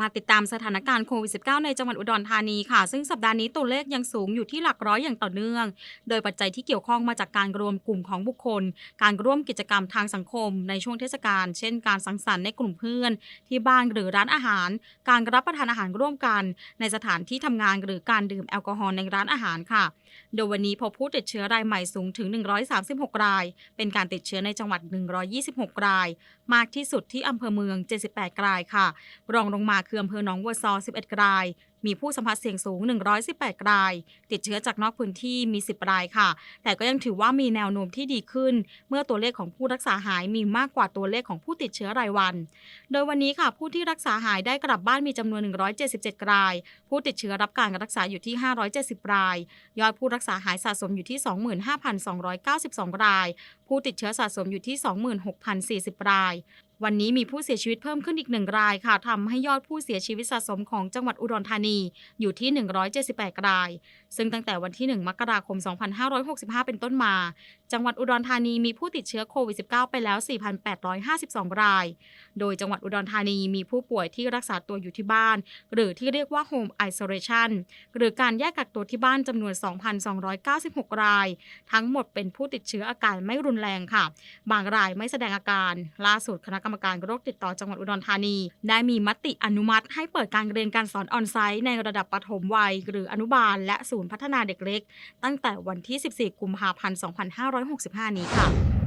มาติดตามสถานการณ์โควิด -19 ในจังหวัดอุดรธานีค่ะ ซึ่งสัปดาห์นี้ตัวเลขยังสูงอยู่ที่หลักร้อยอย่างต่อเนื่อง โดยปัจจัยที่เกี่ยวข้องมาจากการรวมกลุ่มของบุคคล การร่วมกิจกรรมทางสังคม ในช่วงเทศกาล เช่น การสังสรรค์ในกลุ่มเพื่อน ที่บ้านหรือร้านอาหาร การรับประทานอาหารร่วมกัน ในสถานที่ทำงานหรือการดื่มแอลกอฮอล์ในร้านอาหารค่ะ โดยวันนี้พบผู้ติดเชื้อรายใหม่สูงถึง 136 ราย เป็นการติดเชื้อในจังหวัด 126 ราย มากที่สุดที่อำเภอเมือง 78 รายค่ะ รองลงมาคืออำเภอหนองบัวซอ 11 ราย มีผู้สัมผัสเสี่ยงสูง 118 ราย ติดเชื้อจากนอกพื้นที่มี 10 รายค่ะ แต่ก็ยังถือว่ามีแนวโน้มที่ดีขึ้น เมื่อตัวเลขของผู้รักษาหายมีมากกว่าตัวเลขของผู้ติดเชื้อรายวัน โดยวันนี้ค่ะ ผู้ที่รักษาหายได้กลับบ้านมีจำนวน 177 ราย ผู้ติดเชื้อรับการรักษาอยู่ที่ 570 ราย ยอดผู้รักษาหายสะสมอยู่ที่ 25,292 ราย ผู้ติดเชื้อสะสมอยู่ที่ 26,040 ราย วันนี้มีผู้เสียชีวิตเพิ่มขึ้นอีกหนึ่งรายค่ะทำให้ยอดผู้เสียชีวิตสะสมของจังหวัดอุดรธานีอยู่ที่ 178 ราย ซึ่งตั้งแต่วันที่ 1 มกราคม 2565 เป็นต้นมา จังหวัดอุดรธานีมีผู้ติดเชื้อโควิด -19 ไปแล้ว 4,852 ราย โดยจังหวัดอุดรธานีมีผู้ป่วยที่รักษาตัวอยู่ที่บ้าน หรือที่เรียกว่า Home Isolation หรือการแยกกักตัวที่บ้านจำนวน 2,296 ราย ทั้งหมดเป็นผู้ติดเชื้ออาการไม่รุนแรงค่ะ บางรายไม่แสดงอาการ ล่าสุดคณะกรรมการโรคติดต่อจังหวัดอุดรธานี ได้มีมติอนุมัติ ให้เปิดการเรียนการสอนออนไซต์ในระดับปฐมวัย หรืออนุบาล และศูนย์พัฒนาเด็กเล็ก ตั้งแต่วันที่ 14 กุมภาพันธ์ 2565 นี้ค่ะ